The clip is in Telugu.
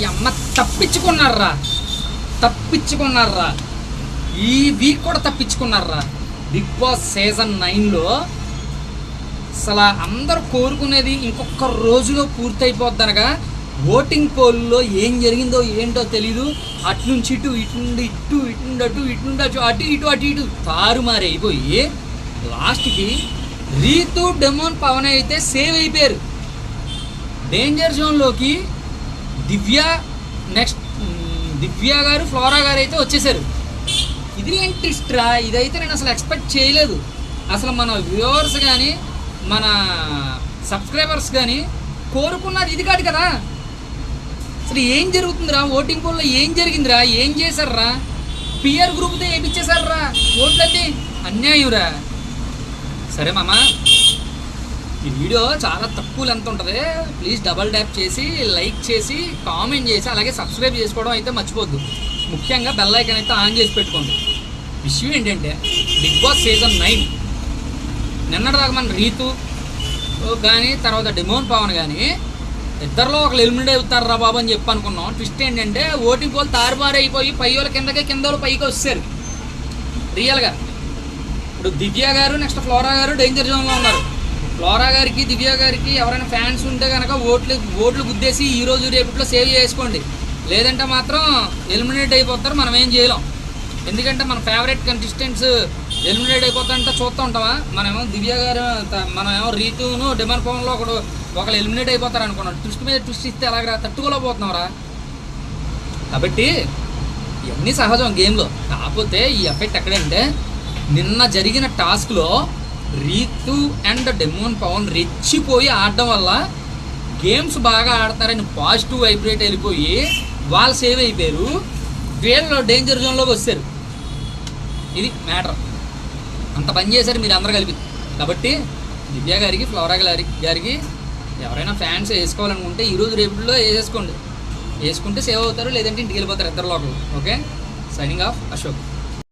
ఈ అమ్మ తప్పించుకున్నారా? తప్పించుకున్నారా? ఈ వీక్ కూడా తప్పించుకున్నారా? బిగ్ బాస్ సీజన్ నైన్లో అసలు అందరూ కోరుకునేది ఇంకొక రోజులో పూర్తయిపోద్దనగా ఓటింగ్ పోల్లో ఏం జరిగిందో ఏంటో తెలీదు. అటు నుంచి ఇటు ఇటుండి ఇటు ఇటు అటు ఇటు అటు అటు ఇటు అటు ఇటు తారుమారి అయిపోయి లాస్ట్కి రీతు డెమోన్ పవన్ అయితే సేవ్ అయిపోయారు. డేంజర్ జోన్లోకి దివ్య నెక్స్ట్ దివ్య గారు ఫ్లోరా గారు అయితే వచ్చేసారు. ఇది ఏం ట్విస్ట్ రా? ఇదైతే నేను అసలు ఎక్స్పెక్ట్ చేయలేదు. అసలు మన వ్యూవర్స్ కానీ మన సబ్స్క్రైబర్స్ కానీ కోరుకున్నది ఇది కాదు కదా. అసలు ఏం జరుగుతుందిరా? ఓటింగ్ పోల్లో ఏం జరిగిందిరా? ఏం చేశారా పిఆర్ గ్రూప్తో ఏమిచ్చేశారా ఓట్లన్నీ అన్యాయంరా సరే మామ. ఈ వీడియో చాలా తక్కువ లెంత్ ఉంటుంది. ప్లీజ్ డబల్ ట్యాప్ చేసి లైక్ చేసి కామెంట్ చేసి అలాగే సబ్స్క్రైబ్ చేసుకోవడం అయితే మర్చిపోద్దు. ముఖ్యంగా బెల్ ఐకాన్ అయితే ఆన్ చేసి పెట్టుకోండి. విషయం ఏంటంటే బిగ్ బాస్ సీజన్ నైన్ నిన్నటిదాకా మన రీతు కానీ తర్వాత డిమోన్ పవన్ కానీ ఇద్దరిలో ఒకరు ఎలిమినేట్ అవుతారు రా బాబు అని చెప్పి అనుకున్నాం. ట్విస్ట్ ఏంటంటే ఓటింగ్ పోలు తారుమారైపోయి అయిపోయి పై వాళ్ళ కిందకే కింద వాళ్ళు పైకి వచ్చారు రియల్గా ఇప్పుడు దివ్య గారు నెక్స్ట్ ఫ్లోరా గారు డేంజర్ జోన్లో ఉన్నారు. ఫ్లోరా గారికి దివ్య గారికి ఎవరైనా ఫ్యాన్స్ ఉంటే కనుక ఓట్లు ఓట్లు గుద్దేసి ఈ రోజు రేపట్లో సేవ్ చేసుకోండి. లేదంటే మాత్రం ఎలిమినేట్ అయిపోతారు మనం ఏం చేయలేం. ఎందుకంటే మన ఫేవరెట్ కంటెస్టెంట్స్ ఎలిమినేట్ అయిపోతారంటే చూస్తూ ఉంటామా మనమేమో దివ్య గారు మనమేమో రీతును డిమాండ్ పవన్లో ఒకడు ఒకళ్ళు ఎలిమినేట్ అయిపోతారు అనుకున్నాం. ట్విస్ట్ మీద ట్విస్ట్ ఇస్తే ఎలాగరా? తట్టుకోలేకపోతున్నావురా? కాబట్టి ఇవన్నీ సహజం గేమ్లో. కాకపోతే ఈ ఎఫెక్ట్ ఎక్కడంటే నిన్న జరిగిన టాస్క్లో రీతు అండ్ డెమోన్ పవన్ రెచ్చిపోయి ఆడడం వల్ల గేమ్స్ బాగా ఆడతారని పాజిటివ్ వైబ్రేట్ వెళ్ళిపోయి వాళ్ళు సేవ్ అయిపోయారు. వీళ్ళు డేంజర్ జోన్లోకి వచ్చారు. ఇది మ్యాటర్ అంత పని చేశారు మీరు అందరు కలిపి. కాబట్టి దివ్య గారికి ఫ్లవరా గారి గారికి ఎవరైనా ఫ్యాన్స్ వేసుకోవాలనుకుంటే ఈరోజు రేపులో వేసేసుకోండి. వేసుకుంటే సేవ్ అవుతారు లేదంటే ఇంటికి వెళ్ళిపోతారు ఇద్దరు లోపల. ఓకే? Signing off Ashok